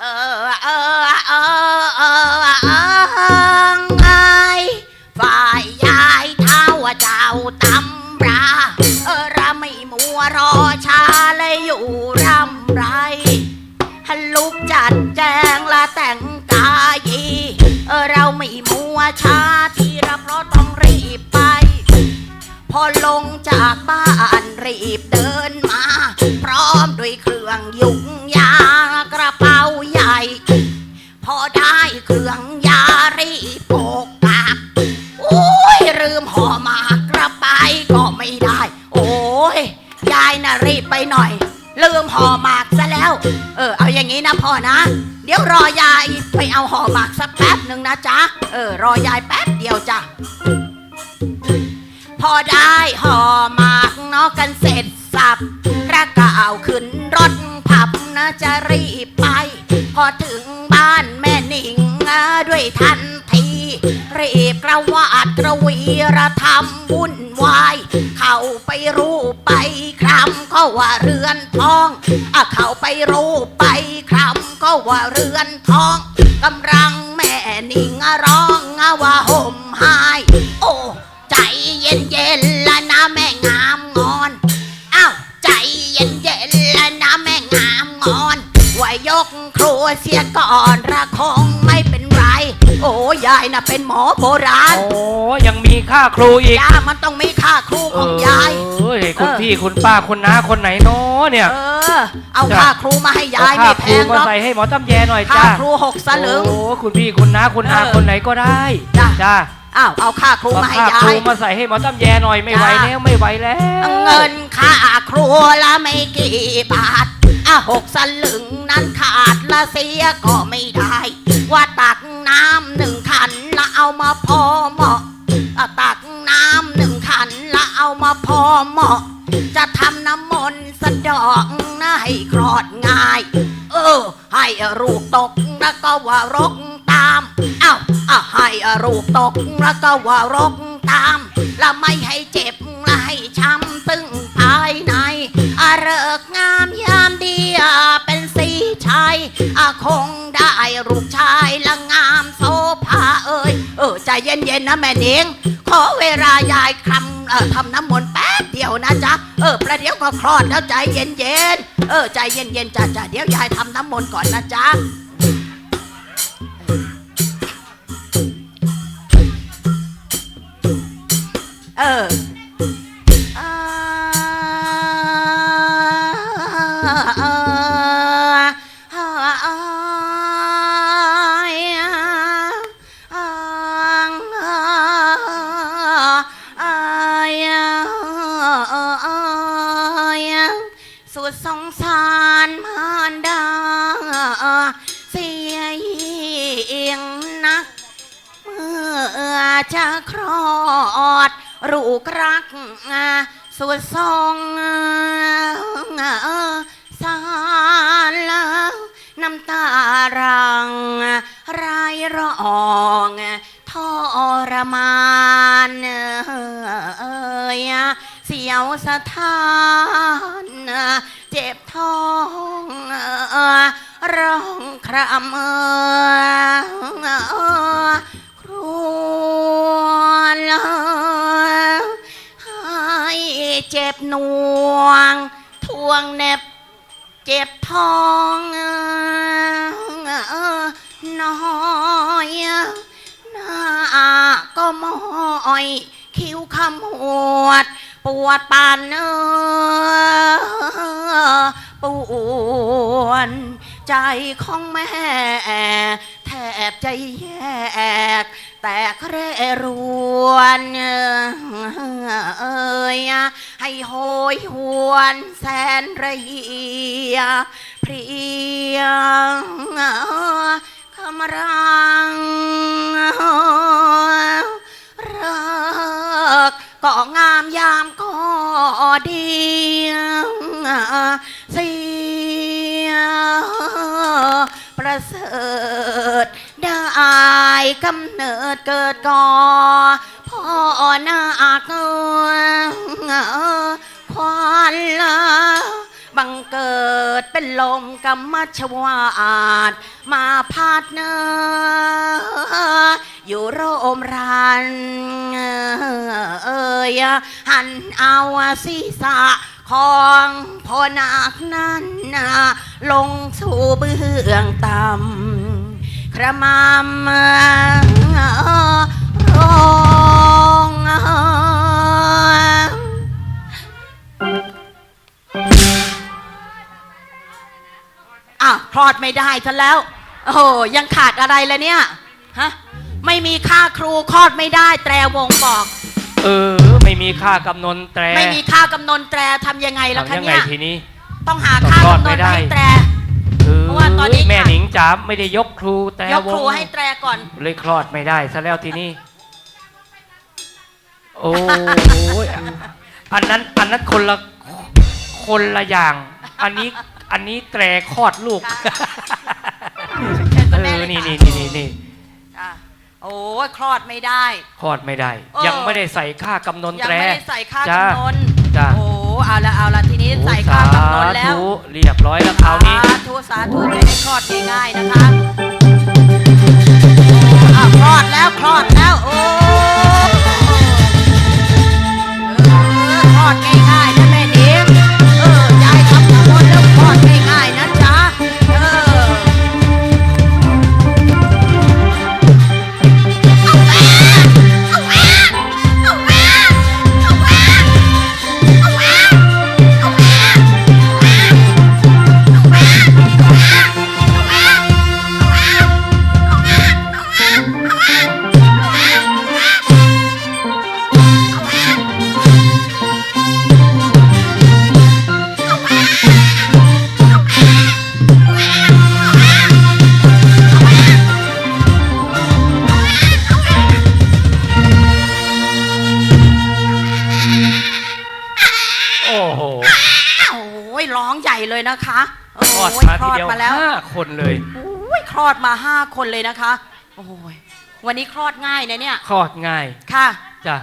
เออเออเออเออเออไงฝ่ายยายเท้าเจ้าตำราเออระไม่มัวรอช้าเลยอยู่รำไรฮันลุกจัดแจงละแต่งกายเออเราไม่มัวช้าที่เราเพราะต้องรีบไป พอลงจากบ้านรีบเดินมา พร้อมด้วยเครื่องยุง หน่อย ลืมห่อหมากซะแล้ว เออ เอาอย่างนี้นะพ่อนะ เดี๋ยวรอยายไปเอาห่อหมากสักแป๊บหนึ่งนะจ๊ะ เออ รอยายแป๊บเดียวจ้ะ พอได้ห่อหมากเนอกกันเสร็จสับกระก่าวขึ้นรถผับนะจะรีบไป พอถึงบ้านแม่หนิงด้วยทัน รีบกระวาดกระวีระทำวุ่นวาย เข้าไปรูปไปคลำก็ว่าเรือนทองอะเข้าไปรูปไปคลำก็ว่าเรือนทองกำลังแม่หนิงอะร้องอะว่าห่มหาย โอ้ใจเย็นเย็นละนะแม่งามงอนอ้าวใจเย็นเย็นละนะแม่งามงอนว่ายกครัวเสีย น่ะเป็นหมอโบราณ โอ้ยังมีค่าครูอีก ยามันต้องมีค่าครูของยาย เอ้ยคุณเออพี่คุณป้าคุณน้าคนไหนเนาะเนี่ย เออ เอาค่าครูมาให้ยายเอไม่ค่าแพครูงหมารอกใส่ให้หมอตำแยหน่อยค่าจ้าครูหกสลึง โอ้คุณพี่คุณน้าคุณอาเออคนไหนก็ได้จ้ะจ้าอ้าวเอาค่าครูมาให้ค่ายาครูยมาใส่ให้หมอตำแยหน่อยไม่ไหวจ้ะแล้วไม่ไหวแล้ว เงินค่าครัวละไม่กี่บาท อะหกสลึงนั้นขาดละเสียก็ไม่ได้ ว่าตักน้ำหนึ่งขันละเอามาพอเหมาะอะตักน้ำหนึ่งขันละเอามาพอเหมาะ จะทำน้ำมนต์สะดอกนะให้คลอดง่าย เออ ให้รูกตกแล้วก็ว่ารกตามเอ้าอะให้รูกตกแล้วก็ว่ารกตามแล้วไม่ให้ งได้รูปชายละงามโซภาเอ้ยเออใจเย็นๆนะแม่เนียงขอเวลายายคำเออทำน้ำมนต์แป๊บเดียวนะจ๊ะเออประเดี๋ยวก็คลอดแล้วใจเย็นๆเออใจเย็นๆจ้ะจ้ะเดี๋ยวยายทำน้ำมนต์ก่อนนะจ๊ะ จะคลอดลูกรักสุดทรงสารลน้ำตารังรายร้องทรมานเอ่ยเสียวสะท้านเจ็บท้องร้องครำ วง ทวงเน็บ เจ็บท้องน้อยหน้าก็มอย คิ้วขมวด ปวดปานเนื้อปวนใจของแม่ แทบใจแยก แต่แร่รวนเอ้ย ให้โหยหวนแสนระเยียเพรียงคำรังรักก็งามยามก็ดีเสียประเสริฐได้กำเนิดเกิดก่อพ่อนาค ควานละบังเกิดเป็นลมกรรมชวาดมาพาดเนออยู่โรมรันเอ่ยหันเอาศีรษะของพอนาคนั้นนะลงสู่เบื้องต่ำ กระมำ อ้าวคลอดไม่ได้ซะแล้ว โอ้โหยังขาดอะไรแล้วเนี่ย ฮะ ไม่มีค่าครูคลอดไม่ได้แตรวงบอก เออ ไม่มีค่ากำนนแตรไม่มีค่ากำนนแตรทำยังไงล่ะทำคะยังไงเนี่ย ทีนี้ ต้องหาต้องค่าคลอดกำนไม่นได้ให้แตร เออเพราะว่าตอนนี้ แม่ค่ะหนิงจ๋าไม่ได้ยกครูแต่ยกครูวงให้แตรก่อน เลยคลอดไม่ได้ซะแล้วทีนี้ โอ้ยอันนั้นอันนั้นคนละคนละอย่าง อันนี้ อันนี้แตรคลอดลูกเชิญเอคุณแม่อเลยนี่ค่ะนี่นี่นี่นี่อะโอ้ยคลอดไม่ได้ คลอดไม่ได้ เออ ยังไม่ได้ใส่ค่ากำนนยังแตรไม่ได้ใส่ค่าจ้ากำนนจ้าโอ้เอาละเอาละทีนี้ใส่ค่ากำนนแล้วสาธุเรียบร้อยแล้วคราวนี้ สาธุสาธุจะได้คลอดง่ายๆนะคะอ้าวคลอดแล้วคลอดแล้วโอ้เอ ใหญ่เลยนะคะโอ้คลอดยมาคลทีอดเดียวมาแล้วห้าคนเลยโอ้ยคลอดมาห้าคนเลยนะคะ โอ้ยวันนี้คลอดง่ายนะเนี่ย คลอดง่ายค่ะ จ้ะ